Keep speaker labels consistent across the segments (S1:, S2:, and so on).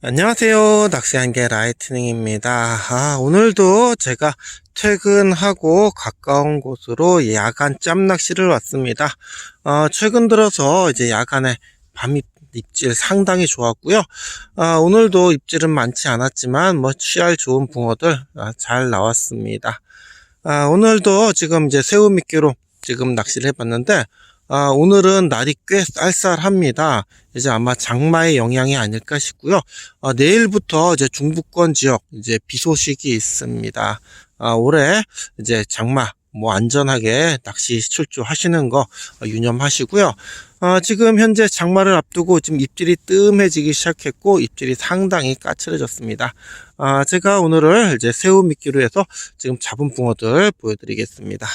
S1: 안녕하세요. 낚시한개 라이트닝입니다. 아, 오늘도 제가 퇴근하고 가까운 곳으로 야간 짬낚시를 왔습니다. 어, 최근 들어서 이제 야간에 밤 입- 입질 상당히 좋았고요. 아, 오늘도 입질은 많지 않았지만 뭐 취할 좋은 붕어들 아, 잘 나왔습니다. 아, 오늘도 지금 이제 새우 미끼로 지금 낚시를 해봤는데 아, 오늘은 날이 꽤 쌀쌀합니다. 이제 아마 장마의 영향이 아닐까 싶고요. 아, 내일부터 이제 중부권 지역 이제 비 소식이 있습니다. 아, 올해 이제 장마 뭐 안전하게 낚시 출조하시는 거 어, 유념하시고요. 아, 지금 현재 장마를 앞두고 지금 입질이 뜸해지기 시작했고 입질이 상당히 까칠해졌습니다. 아, 제가 오늘을 이제 새우 미끼로 해서 지금 잡은 붕어들 보여드리겠습니다.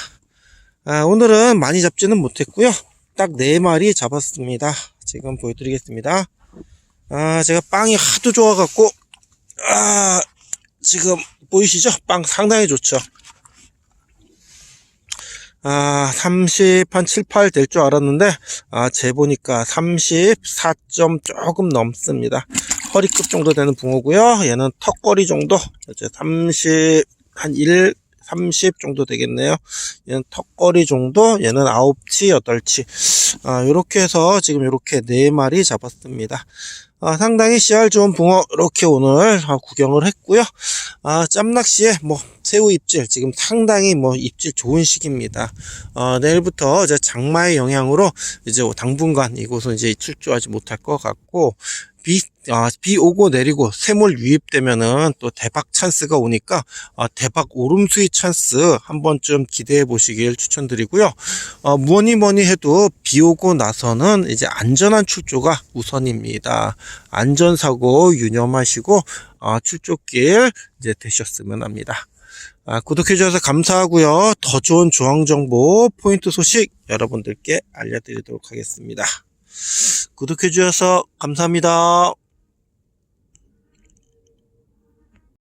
S1: 아, 오늘은 많이 잡지는 못했고요. 딱네 마리 잡았습니다. 지금 보여드리겠습니다. 아, 제가 빵이 하도 좋아갖고, 아, 지금 보이시죠? 빵 상당히 좋죠? 아, 30, 한 7, 8 될 줄 알았는데, 아, 재보니까 34 점 조금 넘습니다. 허리급 정도 되는 붕어고요 얘는 턱걸이 정도, 이제 30, 한 1, 30 정도 되겠네요. 얘는 턱걸이 정도, 얘는 9치, 8치. 아, 요렇게 해서 지금 요렇게 네 마리 잡았습니다. 아, 상당히 씨알 좋은 붕어 이렇게 오늘 아, 구경을 했고요. 아, 짬낚시에 뭐 새우 입질 지금 상당히 뭐 입질 좋은 시기입니다. 어, 내일부터 이제 장마의 영향으로 이제 당분간 이곳은 이제 출조하지 못할 것 같고 비, 아, 비 오고 내리고 새물 유입되면은 또 대박 찬스가 오니까 아, 대박 오름 수위 찬스 한 번쯤 기대해 보시길 추천드리고요. 어, 뭐니 뭐니 해도 비 오고 나서는 이제 안전한 출조가 우선입니다. 안전사고 유념하시고 어, 출조길 이제 되셨으면 합니다. 아, 구독해 주셔서 감사하고요. 더 좋은 조항 정보, 포인트 소식 여러분들께 알려드리도록 하겠습니다. 구독해 주셔서 감사합니다.